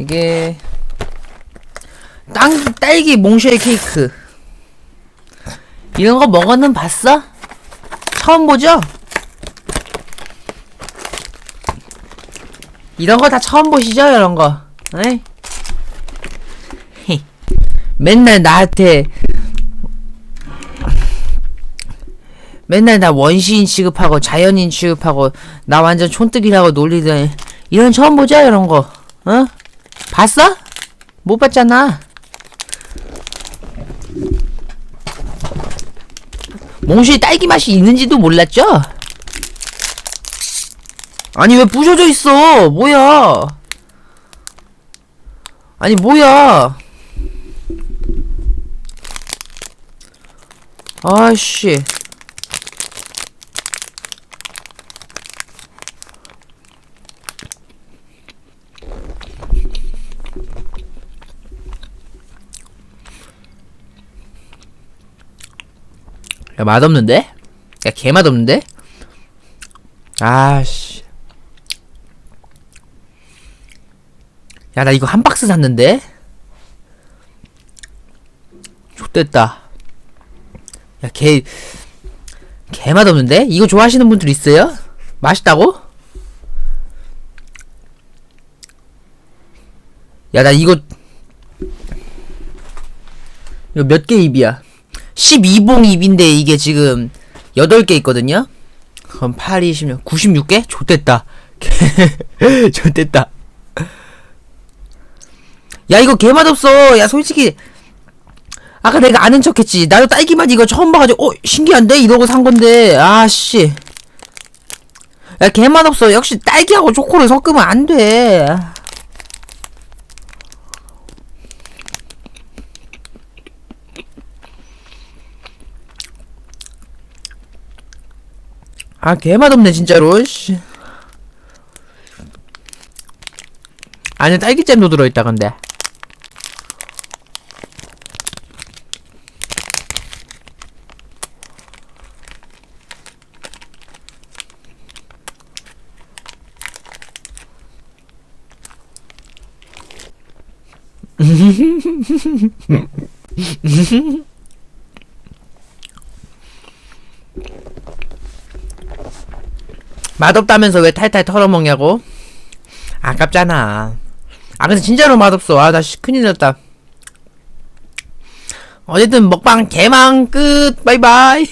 이게 땅 딸기 몽쉘 케이크 이런 거 먹어는 봤어? 처음 보죠? 이런 거 다 처음 보시죠? 이런 거. 에이? 히. 맨날 나한테 맨날 나 원시인 취급하고 자연인 취급하고 나 완전 촌뜨기라고 놀리더니 이런 처음 보죠? 이런 거. 어? 봤어? 못 봤잖아. 몽쉘 딸기 맛이 있는지도 몰랐죠? 아니 왜 부셔져 있어? 뭐야? 아니 뭐야? 아씨. 야 맛없는데? 야 개 맛없는데? 아씨. 야, 나 이거 한 박스 샀는데? 좋됐다. 야, 개, 개 맛없는데? 이거 좋아하시는 분들 있어요? 맛있다고? 야, 나 이거, 이거 몇 개 입이야? 12봉 입인데 이게 지금 8개 있거든요? 그럼 8, 2, 16, 96개? 좋됐다. 좋됐다. 야 이거 개맛없어 야 솔직히 아까 내가 아는 척했지 나도 딸기맛 이거 처음 봐가지고 어 신기한데 이러고 산 건데 아씨 야 개맛없어 역시 딸기하고 초코를 섞으면 안 돼 아 개맛없네 진짜로. 씨. 안에 딸기잼도 들어있다 근데 맛없다면서 왜 탈탈 털어먹냐고? 아깝잖아. 아 근데 진짜로 맛없어. 아 나 큰일 났다. 어쨌든 먹방 개망 끝. 바이바이.